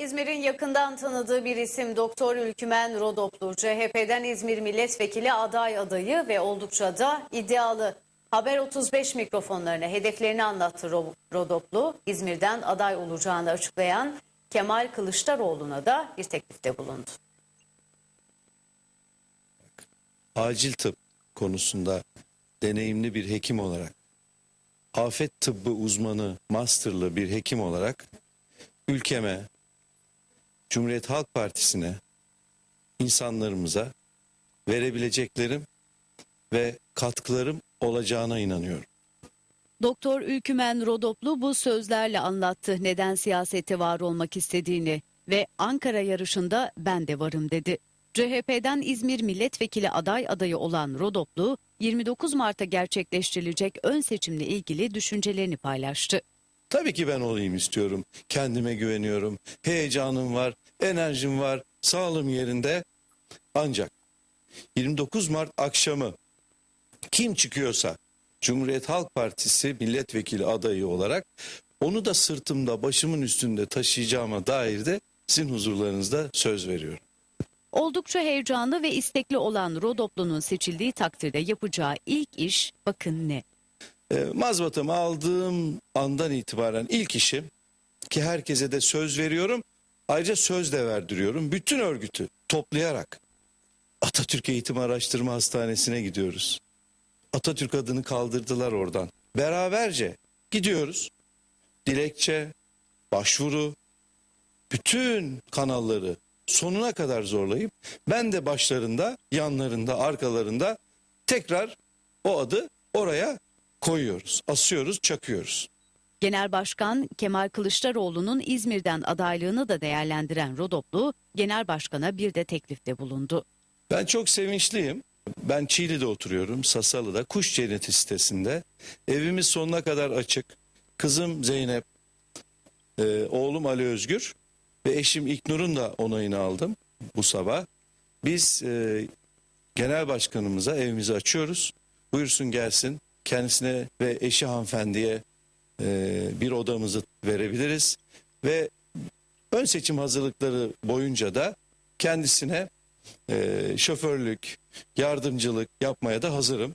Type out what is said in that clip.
İzmir'in yakından tanıdığı bir isim Doktor Ülkümen Rodoplu. CHP'den İzmir Milletvekili aday adayı ve oldukça da iddialı. Haber 35 mikrofonlarına hedeflerini anlattı Ro- Rodoplu. İzmir'den aday olacağını açıklayan Kemal Kılıçdaroğlu'na da bir teklifte bulundu. acil tıp konusunda deneyimli bir hekim olarak, afet tıbbı uzmanı, masterlı bir hekim olarak ülkeme, Cumhuriyet Halk Partisi'ne, insanlarımıza verebileceklerim ve katkılarım olacağına inanıyorum. Doktor Ülkümen Rodoplu bu sözlerle anlattı neden siyasette var olmak istediğini ve Ankara yarışında ben de varım dedi. CHP'den İzmir milletvekili aday adayı olan Rodoplu 29 Mart'ta gerçekleştirilecek ön seçimle ilgili düşüncelerini paylaştı. Tabii ki ben olayım istiyorum. Kendime güveniyorum. Heyecanım var, enerjim var, sağlığım yerinde. Ancak 29 Mart akşamı kim çıkıyorsa Cumhuriyet Halk Partisi milletvekili adayı olarak onu da sırtımda başımın üstünde taşıyacağıma dair de sizin huzurlarınızda söz veriyorum. Oldukça heyecanlı ve istekli olan Rodoplu'nun seçildiği takdirde yapacağı ilk iş bakın ne. E, mazbatamı aldığım andan itibaren ilk işim ki herkese de söz veriyorum. Ayrıca söz de verdiriyorum. Bütün örgütü toplayarak Atatürk Eğitim Araştırma Hastanesi'ne gidiyoruz. Atatürk adını kaldırdılar oradan. Beraberce gidiyoruz. Dilekçe, başvuru, bütün kanalları sonuna kadar zorlayıp ben de başlarında, yanlarında, arkalarında tekrar o adı oraya koyuyoruz, asıyoruz, çakıyoruz. Genel Başkan Kemal Kılıçdaroğlu'nun İzmir'den adaylığını da değerlendiren Rodoplu, Genel Başkan'a bir de teklifte bulundu. Ben çok sevinçliyim. Ben Çiğli'de oturuyorum, Sasalı'da, Kuş Cenneti sitesinde. Evimiz sonuna kadar açık. Kızım Zeynep, e, oğlum Ali Özgür ve eşim İknur'un da onayını aldım bu sabah. Biz e, genel başkanımıza evimizi açıyoruz. Buyursun gelsin. Kendisine ve eşi hanımefendiye e, bir odamızı verebiliriz. Ve ön seçim hazırlıkları boyunca da kendisine e, şoförlük, yardımcılık yapmaya da hazırım.